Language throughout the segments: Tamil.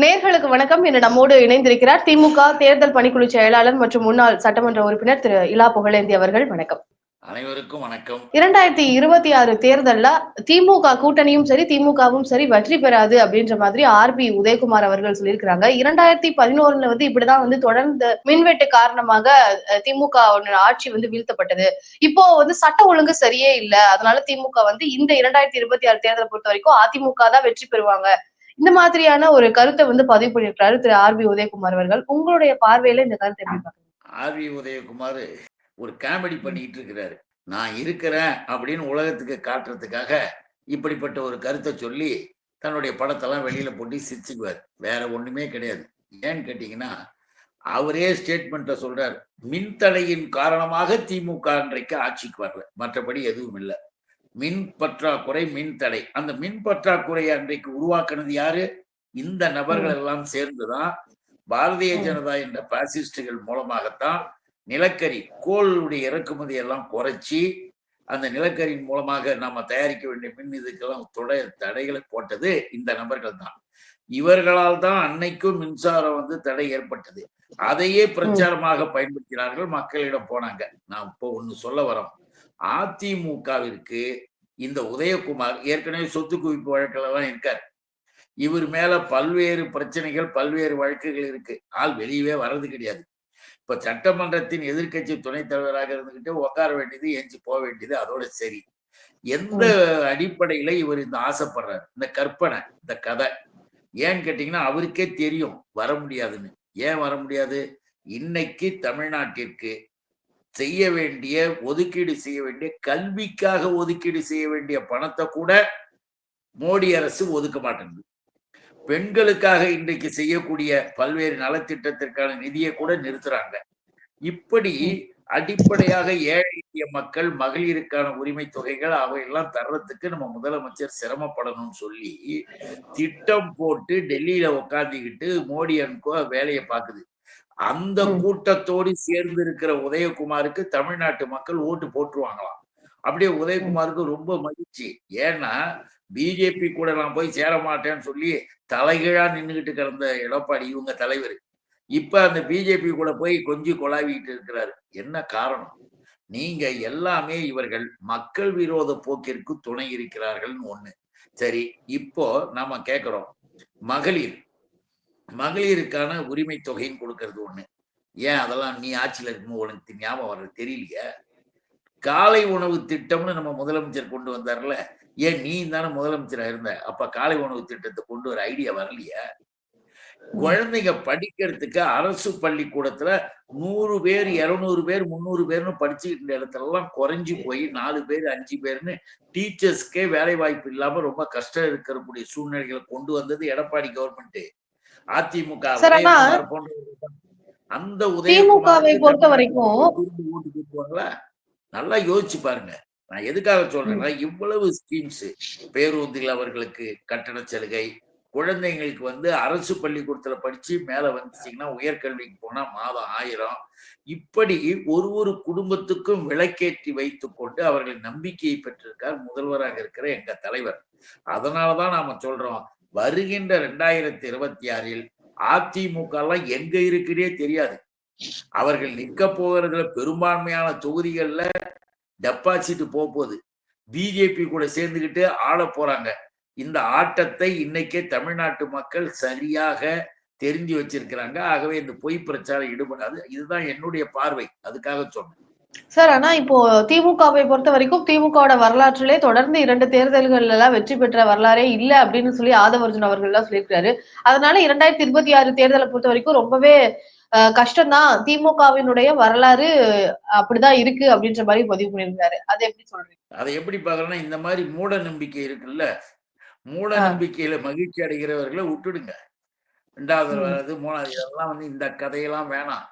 நேர்களுக்கு வணக்கம். இன்று நம்மோடு இணைந்திருக்கிறார் திமுக தேர்தல் பணிக்குழு செயலாளர் மற்றும் முன்னாள் சட்டமன்ற உறுப்பினர் திரு இலா புகழேந்தி அவர்கள். வணக்கம். அனைவருக்கும் வணக்கம். இரண்டாயிரத்தி இருபத்தி ஆறு தேர்தல்ல திமுக கூட்டணியும் சரி திமுகவும் சரி வெற்றி பெறாது அப்படின்ற மாதிரி ஆர் பி உதயகுமார் அவர்கள் சொல்லியிருக்கிறாங்க. இரண்டாயிரத்தி பதினோருல வந்து இப்படிதான் வந்து தொடர்ந்து மின்வெட்டு காரணமாக திமுக ஆட்சி வந்து வீழ்த்தப்பட்டது. இப்போ வந்து சட்ட ஒழுங்கு சரியே இல்ல. அதனால திமுக வந்து இந்த இரண்டாயிரத்தி இருபத்தி ஆறு தேர்தலை பொறுத்த வரைக்கும் அதிமுக தான் வெற்றி பெறுவாங்க. இந்த மாதிரியான ஒரு கருத்தை வந்து பதிவு பண்ணியிருக்கிறாரு திரு ஆர் பி உதயகுமார் அவர்கள். உங்களுடைய பார்வையில இந்த கருத்தை எப்படி பாக்குறீங்க ஆர் பி உதயகுமார் ஒரு காமெடி பண்ணிட்டு இருக்கிறாரு. நான் இருக்கிறேன் அப்படின்னு உலகத்துக்கு காட்டுறதுக்காக இப்படிப்பட்ட ஒரு கருத்தை சொல்லி தன்னுடைய படத்தெல்லாம் வெளியில போட்டு சிரிச்சுக்குவார். வேற ஒண்ணுமே கிடையாது. ஏன்னு கேட்டீங்கன்னா அவரே ஸ்டேட்மெண்ட்டை சொல்றார் மின்தடையின் காரணமாக திமுக இன்றைக்கு ஆட்சிக்கு வரல. மற்றபடி எதுவும் இல்லை. மின் பற்றாக்குறை மின் தடை அந்த மின் பற்றாக்குறையை அன்றைக்கு உருவாக்குனது யாரு? இந்த நபர்கள் எல்லாம் சேர்ந்துதான் பாரதிய. ஜனதா என்ற பாசிஸ்டுகள் மூலமாகத்தான் நிலக்கரி கோளுடைய இறக்குமதி எல்லாம் குறைச்சி அந்த நிலக்கரியின் மூலமாக நாம தயாரிக்க வேண்டிய மின் இதுக்கெல்லாம் தொடை தடைகளை போட்டது இந்த நபர்கள் தான் இவர்களால் தான் அன்னைக்கும் மின்சாரம் வந்து தடை ஏற்பட்டது. அதையே பிரச்சாரமாக பயன்படுத்தினார்கள் மக்களிடம் போனாங்க. நான் இப்போ ஒண்ணு சொல்ல வரோம் அதிமுகவிற்கு இந்த உதயகுமார் ஏற்கனவே சொத்து குவிப்பு வழக்கில் இருக்கார். இவர் மேல பல்வேறு பிரச்சனைகள் பல்வேறு வழக்குகள் இருக்கு. ஆள் வெளியவே வர்றது கிடையாது. இப்ப சட்டமன்றத்தின் எதிர்க்கட்சி துணைத் தலைவராக இருந்துகிட்டு உட்கார வேண்டியது எஞ்சி போக வேண்டியது அதோட சரி. எந்த அடிப்படையில இவர் இந்த ஆசைப்படுறாரு? இந்த கற்பனை இந்த கதை. ஏன்னு கேட்டீங்கன்னா அவருக்கே தெரியும் வர முடியாதுன்னு. ஏன் வர முடியாது? இன்னைக்கு தமிழ்நாட்டிற்கு செய்ய வேண்டிய ஒதுக்கீடு செய்ய வேண்டிய கல்விக்காக ஒதுக்கீடு செய்ய வேண்டிய பணத்தை கூட மோடி அரசு ஒதுக்க மாட்டேங்குது. பெண்களுக்காக இன்றைக்கு செய்யக்கூடிய பல்வேறு நலத்திட்டத்திற்கான நிதியை கூட நிறுத்துறாங்க. இப்படி அடிப்படையாக ஏழை எளிய மக்கள் மகளிருக்கான உரிமை தொகைகள் அவையெல்லாம் தர்றதுக்கு நம்ம முதலமைச்சர் சிரமப்படணும்னு சொல்லி திட்டம் போட்டு டெல்லியில உட்காந்துக்கிட்டு மோடி அன்கோ வேலையை பார்க்குது. அந்த. கூட்டத்தோடு சேர்ந்து இருக்கிற உதயகுமாருக்கு தமிழ்நாட்டு மக்கள் ஓட்டு போட்டுருவாங்களாம். அப்படியே உதயகுமாருக்கு ரொம்ப மகிழ்ச்சி. ஏன்னா பிஜேபி கூட நான் போய் சேர மாட்டேன்னு சொல்லி தலைகீழா நின்னுகிட்டு கிடந்த எடப்பாடி இவங்க தலைவர். இப்ப அந்த பிஜேபி கூட போய் கொஞ்சம் கொலாவிட்டு இருக்கிறாரு. என்ன காரணம்? நீங்க எல்லாமே இவர்கள் மக்கள் விரோத போக்கிற்கு துணை இருக்கிறார்கள்னு ஒண்ணு. சரி இப்போ நாம கேக்குறோம். மகளிர் மகளிருக்கான உரிமை தொகைன்னு கொடுக்கறது ஒண்ணு. ஏன் அதெல்லாம் நீ ஆட்சியில இருக்கும்போது உனக்கு ஞாபகம் வர்றது தெரியலையா? காலை உணவு திட்டம்னு நம்ம முதலமைச்சர் கொண்டு வந்தார்ல. ஏன் நீ தானே முதலமைச்சரா இருந்த? அப்ப காலை உணவு திட்டத்தை கொண்டு வர ஐடியா வரலையா? குழந்தைங்க படிக்கிறதுக்கு அரசு பள்ளிக்கூடத்துல நூறு பேர் இருநூறு பேர் முந்நூறு பேர்னு படிச்சுக்கிட்ட இடத்துல எல்லாம் குறைஞ்சு போய் நாலு பேர் அஞ்சு பேர்னு டீச்சர்ஸ்க்கே வேலை வாய்ப்பு இல்லாம ரொம்ப கஷ்டம் இருக்கக்கூடிய சூழ்நிலைகளை கொண்டு வந்தது எடப்பாடி கவர்மெண்ட் அதிமுக அந்த திமுகவை பொறுத்த வரைக்கும் நல்லா யோசிச்சு பாருங்க. நான் எதுக்காக சொல்றேன்னா இவ்வளவு ஸ்கீம்ஸ் பேருந்தில் அவர்களுக்கு கட்டண சலுகை குழந்தைங்களுக்கு வந்து அரசு பள்ளிக்கூடத்துல படிச்சு மேல வந்துச்சிங்கன்னா உயர்கல்விக்கு போனா மாதம் ஆயிரம். இப்படி ஒரு ஒரு குடும்பத்துக்கும் விளக்கேற்றி வைத்துக் கொண்டு அவர்கள் நம்பிக்கையை பெற்றிருக்கார் முதல்வராக இருக்கிற எங்க தலைவர். அதனாலதான் நாம சொல்றோம் வருகின்ற ரெண்டாயிரத்தி இருபத்தி ஆறில் அதிமுக எல்லாம் எங்க இருக்குன்னே தெரியாது. அவர்கள் நிற்க போகிறதுல பெரும்பான்மையான தொகுதிகள்ல டெபாசிட் போக போகுது பிஜேபி கூட சேர்ந்துக்கிட்டு ஆள போறாங்க. இந்த ஆட்டத்தை இன்னைக்கே தமிழ்நாட்டு மக்கள் சரியாக தெரிஞ்சு வச்சிருக்கிறாங்க. ஆகவே இந்த பொய் பிரச்சாரம் ஈடுபடாது. இதுதான் என்னுடைய பார்வை. அதுக்காக சொன்னேன் சார் ஆனா இப்போ திமுகவை பொறுத்த வரைக்கும் திமுகவோட வரலாற்றிலே தொடர்ந்து இரண்டு தேர்தல்கள் எல்லாம் வெற்றி பெற்ற வரலாறே இல்ல அப்படின்னு சொல்லி ஆதவர்ஜுன் அவர்கள் எல்லாம் சொல்லியிருக்காரு. அதனால இரண்டாயிரத்தி இருபத்தி ஆறு தேர்தலை பொறுத்த வரைக்கும் ரொம்பவே கஷ்டம்தான். திமுகவினுடைய வரலாறு அப்படிதான் இருக்கு அப்படின்ற மாதிரி பதிவு பண்ணியிருக்காரு. அதை எப்படி சொல்றீங்க? அதை எப்படி பார்க்கறேன்னா இந்த மாதிரி மூட நம்பிக்கை இருக்குல்ல? மூட. நம்பிக்கையில மகிழ்ச்சி அடைகிறவர்களை விட்டுடுங்க. ரெண்டாவது. வர்றது மூணாவது இதெல்லாம் வந்து இந்த கதையெல்லாம் வேணாம்.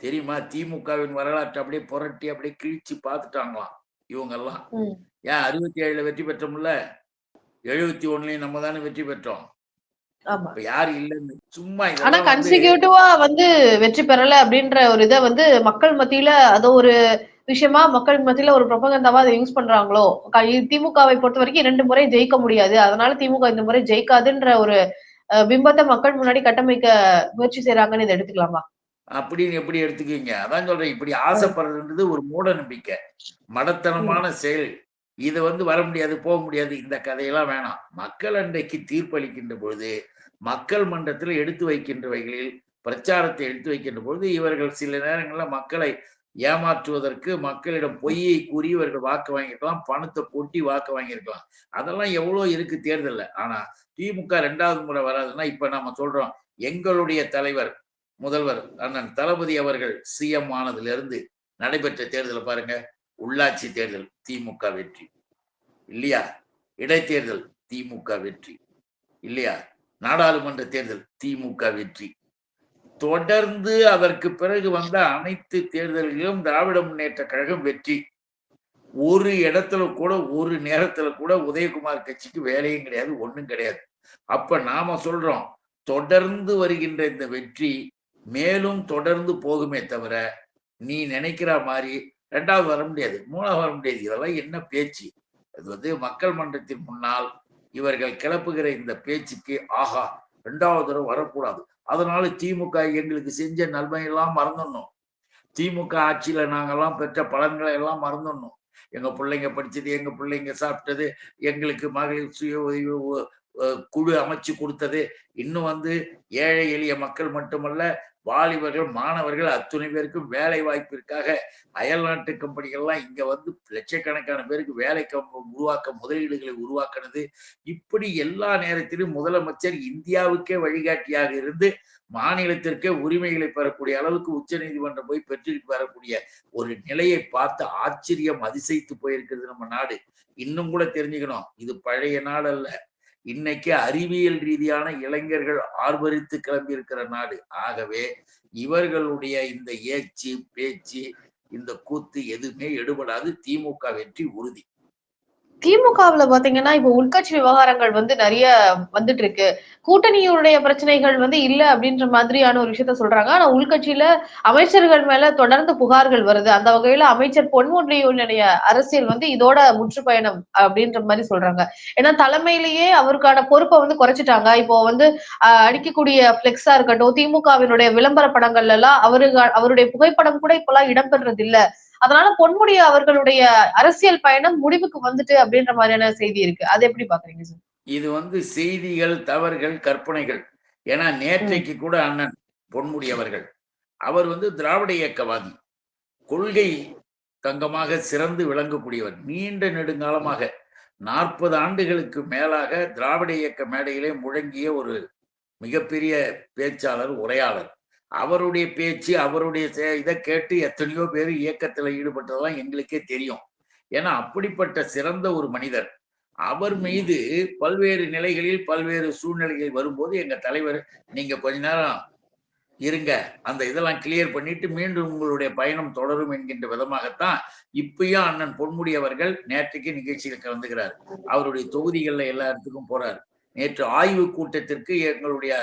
தெரியுமா? திமுகவின் வரலாற்றை அப்படியே புரட்டி அப்படியே கிழிச்சு பார்த்துட்டாங்களாம் இவங்கெல்லாம். ஏன் அறுபத்தி ஏழுல வெற்றி பெற்றோம்ல? எழுபத்தி ஒண்ணுலயும் நம்ம தானே வெற்றி பெற்றோம். யாரு இல்லைன்னு சும்மா ஆனா கன்சிக்யூட்டிவா வந்து வெற்றி பெறல அப்படின்ற ஒரு இதை வந்து மக்கள் மத்தியில அது ஒரு விஷயமா மக்கள் மத்தியில ஒரு ப்ரொபகந்தாவா அதை யூஸ் பண்றாங்களோ? திமுகவை பொறுத்த வரைக்கும் இரண்டு முறை ஜெயிக்க முடியாது. அதனால திமுக இந்த முறை ஜெயிக்காதுன்ற ஒரு பிம்பத்தை மக்கள் முன்னாடி கட்டமைக்க முயற்சி செய்யறாங்கன்னு இதை எடுத்துக்கலாமா? அப்படின்னு எப்படி எடுத்துக்குவீங்க அதான் சொல்றேன் இப்படி ஆசைப்படுறதுன்றது ஒரு மூட நம்பிக்கை மடத்தனமான செயல். இது வந்து வர முடியாது போக முடியாது இந்த கதையெல்லாம் வேணாம். மக்கள் அன்றைக்கு தீர்ப்பளிக்கின்ற பொழுது மக்கள் மன்றத்தில் எடுத்து வைக்கின்றவைகளில் பிரச்சாரத்தை எடுத்து வைக்கின்ற பொழுது இவர்கள் சில நேரங்கள்ல மக்களை ஏமாற்றுவதற்கு மக்களிடம் பொய்யை கூறி இவர்கள் வாக்கு வாங்கியிருக்கலாம் பணத்தை கொட்டி வாக்கு வாங்கியிருக்கலாம். அதெல்லாம் எவ்வளோ இருக்கு தேர்தல்ல. ஆனா திமுக ரெண்டாவது முறை வராதுன்னா இப்ப நம்ம சொல்றோம் எங்களுடைய தலைவர் முதல்வர் அண்ணன் தளபதி அவர்கள் சிஎம் ஆனதிலிருந்து நடைபெற்ற தேர்தலை பாருங்க. உள்ளாட்சி தேர்தல் திமுக வெற்றி. இல்லையா? இடைத்தேர்தல் திமுக வெற்றி. இல்லையா? நாடாளுமன்ற தேர்தல் திமுக வெற்றி. தொடர்ந்து அதற்கு பிறகு வந்த அனைத்து தேர்தல்களிலும் திராவிட முன்னேற்ற கழகம் வெற்றி. ஒரு இடத்துல கூட ஒரு நேரத்துல கூட உதயகுமார் கட்சிக்கு வேலையும் கிடையாது ஒன்றும் கிடையாது. அப்ப நாம சொல்றோம் தொடர்ந்து வருகின்ற இந்த வெற்றி மேலும் தொடர்ந்து போகுமே தவிர நீ நினைக்கிற மாதிரி ரெண்டாவது வர முடியாது மூணாவது வர முடியாது. இதெல்லாம் என்ன பேச்சு? அது வந்து மக்கள் மன்றத்தின் முன்னால் இவர்கள் கிளப்புகிற இந்த பேச்சுக்கு ஆஹா ரெண்டாவது தடவை வரக்கூடாது. அதனால திமுக எங்களுக்கு செஞ்ச நன்மையெல்லாம் மறந்துடணும். திமுக ஆட்சியில நாங்கெல்லாம் பெற்ற பலன்களை எல்லாம் மறந்துடணும். எங்க பிள்ளைங்க படிச்சது எங்க பிள்ளைங்க சாப்பிட்டது எங்களுக்கு மகளிர் சுய உதவி குழு அமைச்சு கொடுத்தது. இன்னும் வந்து ஏழை எளிய மக்கள் மட்டுமல்ல வாலிபர்கள் மாணவர்கள் அத்துணை பேருக்கும் வேலை வாய்ப்பிற்காக அயல் நாட்டு கம்பெனிகள்லாம் இங்க வந்து லட்சக்கணக்கான பேருக்கு வேலை உருவாக்க முதலீடுகளை உருவாக்குனது. இப்படி எல்லா நேரத்திலும் முதலமைச்சர் இந்தியாவுக்கே வழிகாட்டியாக இருந்து மாநிலத்திற்கே உரிமைகளை பெறக்கூடிய அளவுக்கு உச்ச நீதிமன்றம் போய் பெற்று வரக்கூடிய ஒரு நிலையை பார்த்து ஆச்சரியம் அதிசயித்து போயிருக்கிறது நம்ம நாடு. இன்னும் கூட தெரிஞ்சுக்கணும். இது பழைய நாடு அல்ல இன்னைக்கு அறிவியல் ரீதியான இளைஞர்கள் ஆர்வரித்து கிளம்பி இருக்கிற நாடு. ஆகவே இவர்களுடைய இந்த ஏச்சு பேச்சு இந்த கூத்து எதுவுமே எடுபடாது. திமுக வெற்றி உறுதி. திமுகவுல பாத்தீங்கன்னா இப்ப உள்கட்சி விவகாரங்கள் வந்து நிறைய வந்துட்டு இருக்கு கூட்டணியுடைய பிரச்சனைகள் வந்து இல்ல அப்படின்ற மாதிரியான ஒரு விஷயத்த சொல்றாங்க. ஆனா உள்கட்சியில அமைச்சர்கள் மேல தொடர்ந்து புகார்கள் வருது. அந்த வகையில அமைச்சர் பொன்முடியுடைய அரசியல் வந்து இதோட முற்றுப்பயணம் அப்படின்ற மாதிரி சொல்றாங்க. ஏன்னா தலைமையிலேயே அவருக்கான பொறுப்பை வந்து குறைச்சிட்டாங்க. இப்போ வந்து ஆஹ், அடிக்கக்கூடிய பிளெக்ஸா இருக்கட்டும் திமுகவினுடைய விளம்பர படங்கள்ல எல்லாம் அவரு அவருடைய புகைப்படம் கூட இப்பெல்லாம் இடம்பெறது இல்ல அதனால பொன்முடி அவர்களுடைய அரசியல் பயணம் முடிவுக்கு வந்துட்டு அப்படின்ற மாதிரியான செய்தி இருக்கு. அது எப்படி பாக்குறீங்க சார்? இது வந்து செய்திகள் தவறுகள் கற்பனைகள். ஏன்னா நேற்றைக்கு கூட அண்ணன் பொன்முடி அவர்கள் அவர் வந்து திராவிட இயக்கவாதி. கொள்கை தங்கமாக சிறந்து விளங்கக்கூடியவர். நீண்ட நெடுங்காலமாக நாற்பது ஆண்டுகளுக்கு மேலாக திராவிட இயக்க மேடையிலே முழங்கிய ஒரு மிகப்பெரிய பேச்சாளர் உரையாளர். அவருடைய பேச்சு அவருடைய இதை கேட்டு எத்தனையோ பேர் இயக்கத்துல ஈடுபட்டதெல்லாம் எங்களுக்கே தெரியும். ஏன்னா அப்படிப்பட்ட சிறந்த ஒரு மனிதர். அவர் மீது பல்வேறு நிலைகளில் பல்வேறு சூழ்நிலைகள் வரும்போது எங்க தலைவர் நீங்க கொஞ்ச நேரம் இருங்க. அந்த இதெல்லாம் கிளியர் பண்ணிட்டு மீண்டும் உங்களுடைய பயணம் தொடரும் என்கின்ற விதமாகத்தான் இப்பயும் அண்ணன் பொன்முடி அவர்கள் நேற்றுக்கு நிகழ்ச்சியில் கலந்துகிறார் அவருடைய தொகுதிகளில் எல்லா இடத்துக்கும் போறார். நேற்று ஆய்வு கூட்டத்திற்கு எங்களுடைய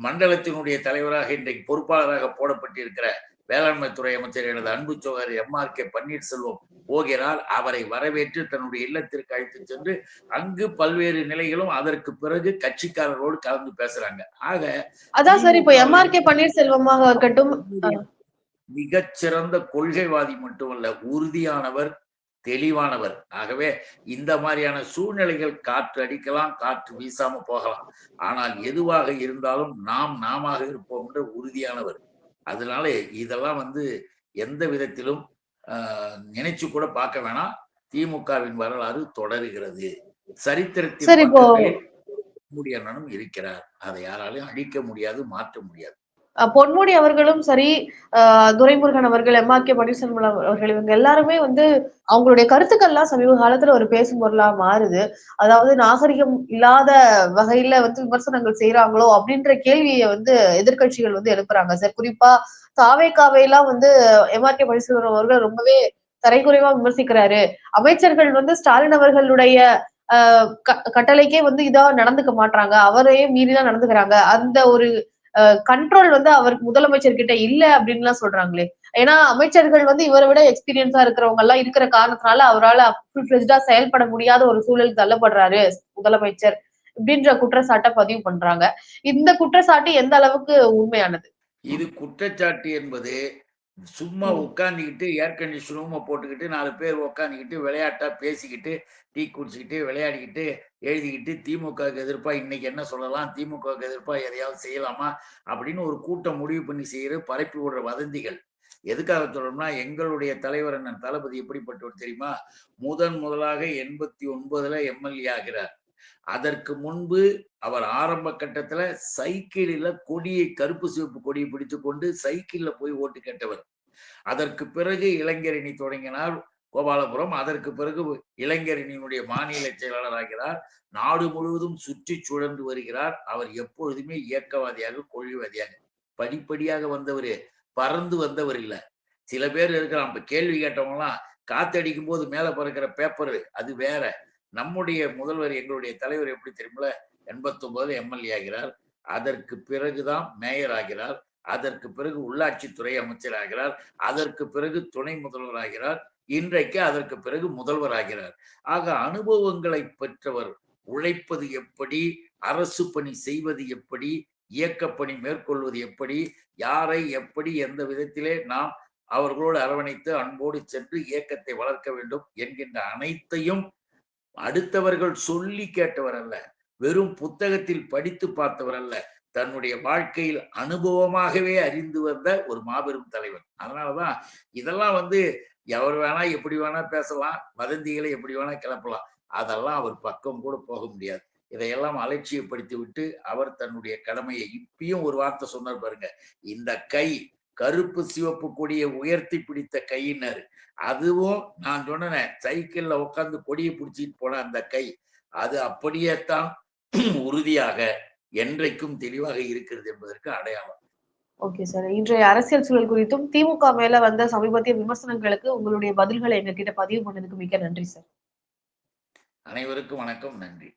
மண்டலத்தினுடைய தலைவராக இன்றைக்கு பொறுப்பாளராக போடப்பட்டிருக்கிற வேளாண்மை துறை அமைச்சர் எனது அன்பு சோதரி எம் ஆர் கே பன்னீர்செல்வம் போகிறார். அவரை வரவேற்று தன்னுடைய இல்லத்திற்கு அழைத்து சென்று அங்கு பல்வேறு நிலைகளும் அதற்கு பிறகு கட்சிக்காரரோடு கலந்து பேசுறாங்க. ஆக அதான் சார் இப்போ எம்ஆர்கே பன்னீர்செல்வமாக இருக்கட்டும் மிகச்சிறந்த கொள்கைவாதி மட்டுமல்ல உறுதியானவர் தெளிவானவர். ஆகவே இந்த மாதிரியான சூழ்நிலைகள் காற்று அடிக்கலாம் காற்று வீசாம போகலாம். ஆனால் எதுவாக இருந்தாலும் நாம் நாமாக இருப்போம் என்ற உறுதியானவர். அதனால இதெல்லாம் வந்து எந்த விதத்திலும் நினைச்சு கூட பார்க்க வேணாம். திமுகவின் வரலாறு தொடருகிறது. சரித்திரத்தின் சரி, இப்போ- பக்கங்களில் நம்முடைய அண்ணனும் இருக்கிறார். அதை யாராலையும் அழிக்க முடியாது மாற்ற முடியாது. பொன்முடி அவர்களும் சரி துரைமுருகன் அவர்கள் எம்ஆர்கே பன்னீர்செல்வம் அவர்கள் இவங்க எல்லாருமே வந்து அவங்களுடைய கருத்துக்கள்லாம் சமீப காலத்துல ஒரு பேசும் பொருளா மாறுது. அதாவது நாகரிகம் இல்லாத வகையில வந்து விமர்சனங்கள் செய்யறாங்களோ அப்படின்ற கேள்வியை வந்து எதிர்க்கட்சிகள் வந்து எழுப்புறாங்க. சார் குறிப்பா தாவேக்காவையெல்லாம் வந்து எம்ஆர்கே பன்னீர்செல்வம் அவர்கள் ரொம்பவே தரைக்குறைவா விமர்சிக்கிறாரு. அமைச்சர்கள் வந்து ஸ்டாலின் அவர்களுடைய க- கட்டளைக்கே வந்து இதா நடந்துக்க மாட்டாங்க அவரையே மீறிதான் நடந்துக்கிறாங்க. அந்த ஒரு கண்ட்ரோல் வந்து அவருக்கு முதலமைச்சர் கிட்ட இல்ல அப்படின்னு எல்லாம் சொல்றாங்களே. ஏன்னா அமைச்சர்கள் வந்து இவரை விட எக்ஸ்பீரியன்ஸா இருக்கிறவங்க எல்லாம் இருக்கிற காரணத்தினால அவரால் ஃபுல் ஃபிளெஜ்டா செயல்பட முடியாத ஒரு சூழல் தள்ளப்படுறாரு முதலமைச்சர் அப்படின்ற குற்றச்சாட்டை பதிவு பண்றாங்க. இந்த குற்றச்சாட்டு எந்த அளவுக்கு உண்மையானது? இது குற்றச்சாட்டு என்பது சும்மா. உட்காந்துக்கிட்டு ஏர் கண்டிஷன் ரூமை போட்டுக்கிட்டு நாலு பேர் உட்காந்துக்கிட்டு விளையாட்டா பேசிக்கிட்டு டீ குடிச்சிக்கிட்டு விளையாடிக்கிட்டு எழுதிக்கிட்டு திமுகவுக்கு எதிர்ப்பா இன்னைக்கு என்ன சொல்லலாம்? திமுகவுக்கு எதிர்ப்பா எதையாவது செய்யலாமா? அப்படின்னு ஒரு கூட்டம் முடிவு பண்ணி செய்யற பரப்பி விடுற வதந்திகள். எதுக்காக சொல்றோம்னா எங்களுடைய தலைவர் அண்ணன் தளபதி எப்படிப்பட்டவர் தெரியுமா? முதன் முதலாக எண்பத்தி ஒன்பதுல எம்எல்ஏ ஆகிறார். அதற்கு முன்பு அவர் ஆரம்ப கட்டத்துல சைக்கிளில கொடியை கருப்பு சிவப்பு கொடியை பிடித்து கொண்டு சைக்கிள்ல போய் ஓட்டு கேட்டவர். அதற்கு பிறகு இளைஞரணி தொடங்கினார் கோபாலபுரம். அதற்கு பிறகு இளைஞரணியினுடைய மாநில செயலாளர் ஆகிறார் நாடு முழுவதும் சுற்றி சுழன்று வருகிறார். அவர் எப்பொழுதுமே இயக்கவாதியாக கொள்கைவாதியாக படிப்படியாக வந்தவர் பறந்து வந்தவர் இல்ல. சில பேர் இருக்கிறான் இப்ப கேள்வி கேட்டவங்களாம் காத்தடிக்கும் போது மேல பறக்கிற பேப்பர் அது வேற. நம்முடைய முதல்வர் எங்களுடைய தலைவர் எப்படி தெரியுமில எண்பத்தி எம்எல்ஏ ஆகிறார். அதற்கு பிறகுதான் மேயர் ஆகிறார். அதற்கு பிறகு உள்ளாட்சித்துறை அமைச்சர் ஆகிறார். அதற்கு பிறகு துணை முதல்வர் ஆகிறார். இன்றைக்கு அதற்கு பிறகு முதல்வர் ஆகிறார். ஆக அனுபவங்களை பெற்றவர் உழைப்பது எப்படி? அரசு பணி செய்வது எப்படி? இயக்கப்பணி மேற்கொள்வது எப்படி? யாரை எப்படி எந்த விதத்திலே நாம் அவர்களோடு அரவணைத்து அன்போடு சென்று இயக்கத்தை வளர்க்க வேண்டும் என்கின்ற அனைத்தையும் அடுத்தவர்கள் சொல்லி கேட்டவர் அல்ல வெறும் புத்தகத்தில் படித்து பார்த்தவர் அல்ல தன்னுடைய வாழ்க்கையில் அனுபவமாகவே அறிந்து வந்த ஒரு மாபெரும் தலைவர். அதனாலதான் இதெல்லாம் வந்து எவர் வேணா எப்படி வேணா பேசலாம் வதந்திகளை எப்படி வேணா கிளப்பலாம் அதெல்லாம் அவர் பக்கம் கூட போக முடியாது. இதையெல்லாம் அலட்சியப்படுத்தி விட்டு அவர் தன்னுடைய கடமையை இப்பயும் ஒரு வார்த்தை சொன்னார் பாருங்க இந்த கை கருப்பு சிவப்பு கொடியை உயர்த்தி பிடித்த கையினர். அதுவும் நான் சொன்னேன் சைக்கிள்ல உட்காந்து கொடியை பிடிச்சிட்டு போன அந்த கை அது அப்படியே தான் உறுதியாக என்றைக்கும் தெளிவாக இருக்கிறது என்பதற்கு அடையாளம். ஓகே சார் இன்றைய அரசியல் சூழல் குறித்தும் திமுக மேல வந்த சமீபத்திய விமர்சனங்களுக்கு உங்களுடைய பதில்களை எங்ககிட்ட பதிவு பண்ணதுக்கு மிக்க நன்றி சார் அனைவருக்கும் வணக்கம். நன்றி.